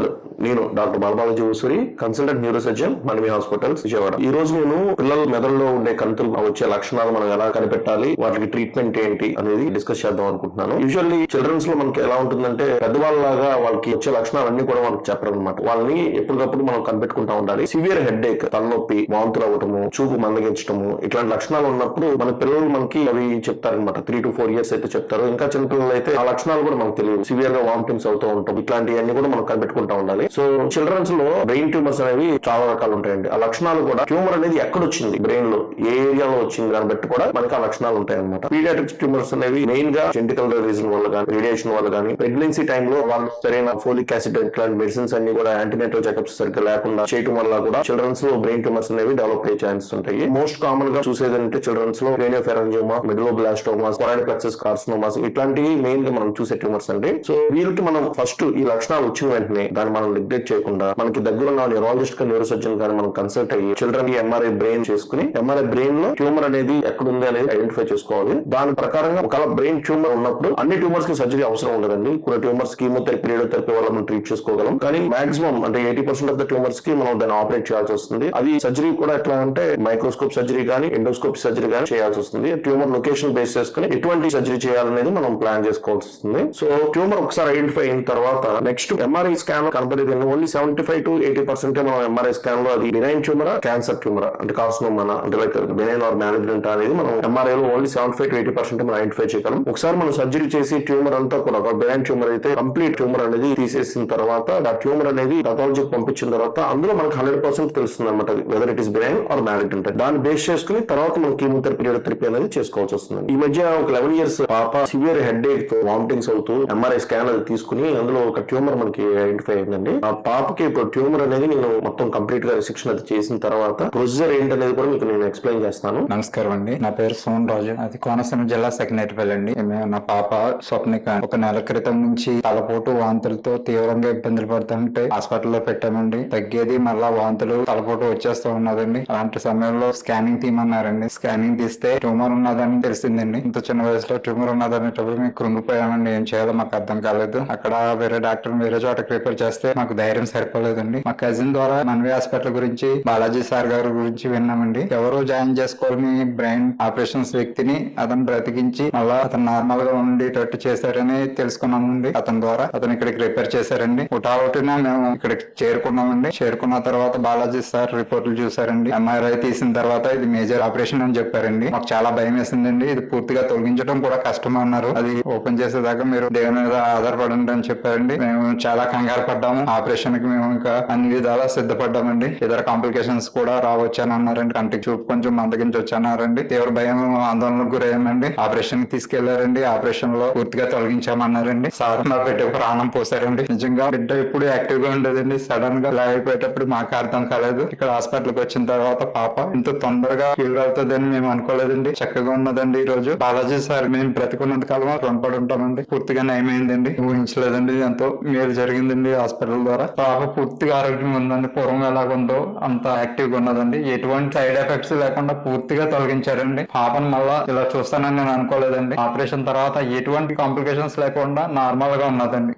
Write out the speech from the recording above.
Hello. నేను doctor Balabalaji Usuri consultant neuro surgeon Manavi hospital Vijayawada. ఈ రోజు నేను పిల్లల మెదడులో ఉండే కంతులు వచ్చే లక్షణాలు మనం ఎలా కనిపెట్టాలి వాటికి ట్రీట్మెంట్ ఏంటి అనేది డిస్కస్ చేద్దాం అనుకుంటున్నాను. యూజువల్లీ చిల్డ్రన్స్లో మనకి ఎలా ఉంటుందంటే పెద్దవాళ్ళలాగా వాళ్ళకి వచ్చే లక్షణాలన్నీ కూడా మనకి చెప్పరు అనమాట వాళ్ళని ఎప్పటికప్పుడు మనం కనిపెట్టుకుంటా ఉండాలి. సివియర్ హెడ్ ఏక్ తలనొప్పి వాంతులు అవ్వటము చూపు మందగించటము ఇట్లాంటి లక్షణాలు ఉన్నప్పుడు మన పిల్లలు మనకి అవి చెప్తారనమాట త్రీ టు ఫోర్ ఇయర్స్ అయితే చెప్తారు. ఇంకా చిన్న పిల్లలు అయితే ఆ లక్షణాలు కూడా మనకు తెలియదు సివియర్గా వామిటింగ్స్ అవుతూ ఉంటాం ఇట్లాంటివన్నీ కూడా మనం కనిపెట్టుకుంటా ఉండాలి. సో చిల్డ్రన్స్లో బ్రెయిన్ ట్యూమర్స్ అనేవి చాలా రకాలు ఉంటాయండి. ఆ లక్షణాలు కూడా ట్యూమర్ అనేది ఎక్కడ వచ్చింది బ్రెయిన్లో. ఏ ఏరియాలో వచ్చింది దాన్ని బట్టి కూడా మనకి ఆ లక్షణాలు ఉంటాయి అనమాట పీడియాట్రిక్స్ ట్యూమర్స్ అనేవి మెయిన్గా జెంటికల్ రీజన్ వల్ల కానీ రేడియేషన్ వల్ల కానీ ప్రెగ్నెన్సీ టైంలో వాళ్ళు సరైన ఫోలిక్ యాసిడ్ ఇట్లాంటి మెడిసిన్స్ అన్ని కూడా యాంటీనేటల్ చెకప్స్ సరిగ్గా లేకుండా చేయటం వల్ల కూడా చిల్డ్రన్స్లో బ్రెయిన్ ట్యూమర్స్ అనేవి డెవలప్ అయ్యే ఛాన్సెస్ ఉంటాయి. మోస్ట్ కామన్గా చూసేది అంటే చిల్డ్రన్స్లో రేనియోఫెరంజియోమా మెడలోబ్లాస్టోమాస్ ప్లెక్సెస్ కార్సినోమాస్ ఇట్లాంటివి మెయిన్గా మనం చూసే ట్యూమర్స్ అండి. సో వీళ్ళకి మనం ఫస్ట్ ఈ లక్షణాలు వచ్చిన వెంటనే దాన్ని మనం నెగ్లెక్ట్ చేయకుండా మనకి దగ్గర ఉన్న న్యూరాలజిస్ట్గా న్యూరో సర్జన్ గాని మనం కన్సల్ట్ అయ్యి చిల్డ్రన్కి ఎంఆర్ఐ బ్రెయిన్ చేసుకుని ఎంఆర్ఐ బ్రెయిన్లో ట్యూమర్ అనేది ఎక్కడ ఉంది అనేది ఐడెంటిఫై చేసుకోవాలి. దాని ప్రకారంగా ఒకవేళ బ్రెయిన్ ట్యూమర్ ఉన్నప్పుడు అన్ని ట్యూమర్స్కి సర్జరీ అవసరం ఉండదండి. కొన్ని ట్యూమర్స్ కీమోథెరపీ రేడియోథెరపీ వల్ల మనం ట్రీట్ చేసుకోగలం. కానీ మాక్సిమం అంటే ఎయిటీ పర్సెంట్ ఆఫ్ ద ట్యూమర్స్కి మనం దాన్ని ఆపరేట్ చేయాల్సి వస్తుంది. అది సర్జరీ కూడా ఎట్లా అంటే మైక్రోస్కోప్ సర్జరీ కానీ ఎండోస్కోప్ సర్జరీ కానీ చేయాల్సి వస్తుంది. ట్యూమర్ లొకేషన్ బేస్ చేసుకుని ఎటువంటి సర్జరీ చేయాలనేది మనం ప్లాన్ చేసుకోవాల్సి వస్తుంది. సో ట్యూమర్ ఒకసారి ఐడెంటిఫై అయిన తర్వాత నెక్స్ట్ ఎంఆర్ఐ స్కాన్ కనబడేది only seventy five to eighty percent మనం ఎంఆర్ఐ స్కాన్లో అది బినైన్ ట్యూమరా క్యాన్సర్ ట్యూమరా అంటే కార్సినోమా అంటే లైక్ బినైన్ ఆర్ మేనేజ్మెంట్ అనేది మనం ఎంఆర్ఐ లో only seventy five to eighty percent మనం ఐడెంటిఫై చేయగలం. ఒకసారి మనం సర్జరీ చేసి ట్యూమర్ అంతా కూడా ఒక బినైన్ ట్యూమర్ అయితే కంప్లీట్ ట్యూమర్ అనేది తీసేసిన తర్వాత ఆ ట్యూమర్ అనేది పథాలజీకి పంపించిన తర్వాత అందులో మనకు హండ్రెడ్ పర్సెంట్ తెలుస్తుంది అనమాట whether it is benign or management దాన్ని బేస్ చేసుకుని తర్వాత మనం కీమోథెరపీ రేడియోథెరపీ అనేది చేసుకోవాల్సి వస్తుంది. ఈ మధ్య ఒక లెవెన్ ఇయర్స్ పాప సివియర్ హెడ్ ఏక్తో వామిటింగ్స్ అవుతూ ఎంఆర్ఐ స్కాన్ అది తీసుకుని అందులో ఒక ట్యూమర్ మనకి ఐడెంటిఫై అయిందండి. ఆ పాపకి ఇప్పుడు ట్యూమర్ అనేది నేను మొత్తం కంప్లీట్గా రిసెక్షన్ అది చేసిన తర్వాత ప్రొసీజర్ ఏంటనేది కూడా మీకు నేను ఎక్స్ప్లెయిన్ చేస్తాను. నమస్కారం అండి. నా పేరు సోన్ రాజు. అది కోనసీమ జిల్లా సెకండరీపల్లి అండి. నా పాప స్వప్నిక ఒక నెల క్రితం నుంచి తలపోటు వాంతులతో తీవ్రంగా ఇబ్బందులు పడుతుంటే హాస్పిటల్లో పెట్టామండి. తగ్గేది మళ్ళా వాంతులు తలపోటు వచ్చేస్తూ ఉన్నదండి. అలాంటి సమయంలో స్కానింగ్ తీయమన్నారండి. స్కానింగ్ తీస్తే ట్యూమర్ ఉన్నదని తెలిసిందండి. ఇంత చిన్న వయసులో ట్యూమర్ ఉన్నదనేటప్పుడు మేము కృంగిపోయామండి. ఏం చేయాలో మాకు అర్థం కాలేదు. అక్కడ వేరే డాక్టర్ వేరే చోటకి రిఫర్ చేస్తే మాకు ధైర్యం సరిపోలేదండి. మా కజిన్ ద్వారా మన్వే హాస్పిటల్ గురించి బాలాజీ సార్ గారి గురించి విన్నామండి. ఎవరు జాయిన్ చేసుకోవాలని బ్రెయిన్ ఆపరేషన్స్ వ్యక్తిని అతను బ్రతికించి మళ్ళా అతను నార్మల్గా ఉండేటట్టు చేశారని తెలుసుకున్నామండి. అతని ద్వారా అతను ఇక్కడికి రిపేర్ చేశారండి. ఒకటిన మేము ఇక్కడికి చేరుకున్నామండి. చేరుకున్న తర్వాత బాలాజీ సార్ రిపోర్ట్లు చూసారండి ఎంఆర్ఐ తీసిన తర్వాత ఇది మేజర్ ఆపరేషన్ అని చెప్పారండి. మాకు చాలా భయం వేసిందండి. ఇది పూర్తిగా తొలగించడం కూడా కష్టం అన్నారు అది ఓపెన్ చేసేదాకా మీరు దేవుని మీద ఆధారపడండి అని చెప్పారండి. మేము చాలా కంగారు పడ్డాము. ఆపరేషన్కి మేము ఇంకా అన్ని విధాలా సిద్ధపడ్డామండి. ఇతర కాంప్లికేషన్స్ కూడా రావచ్చాను అన్నారండి కంటికి చూపు కొంచెం మందగించి అన్నారండి తీవ్ర భయం ఆందోళనకు గురయ్యామండి. ఆపరేషన్కి తీసుకెళ్ళారండి. ఆపరేషన్లో పూర్తిగా తొలగించామన్నారండి. సార్ మా బిడ్డ ప్రాణం పోసారండి. నిజంగా బిడ్డ ఎప్పుడు యాక్టివ్గా ఉండేదండి. సడన్గా లేకపోయేటప్పుడు మాకు అర్థం కాలేదు. ఇక్కడ హాస్పిటల్కి వచ్చిన తర్వాత పాప ఇంత తొందరగా క్యూర్ అవుతుందని మేము అనుకోలేదండి. చక్కగా ఉన్నదండి ఈ రోజు బాలాజీ సార్ మేము బ్రతికున్నంత కాలం రుణపడి ఉంటామండి. పూర్తిగా నయమైందండి. ఊహించలేదండి. ఎంతో మేలు జరిగిందండి. హాస్పిటల్ ద్వారా పాప పూర్తిగా ఆరోగ్యంగా ఉందండి. పూర్వం ఎలాగుందో అంత యాక్టివ్గా ఉన్నదండి. ఎటువంటి సైడ్ ఎఫెక్ట్స్ లేకుండా పూర్తిగా తొలగించారండి. పాపను మళ్ళా ఇలా చూస్తానని నేను అనుకోలేదండి. ఆపరేషన్ తర్వాత ఎటువంటి కాంప్లికేషన్స్ లేకుండా నార్మల్గా ఉన్నదండి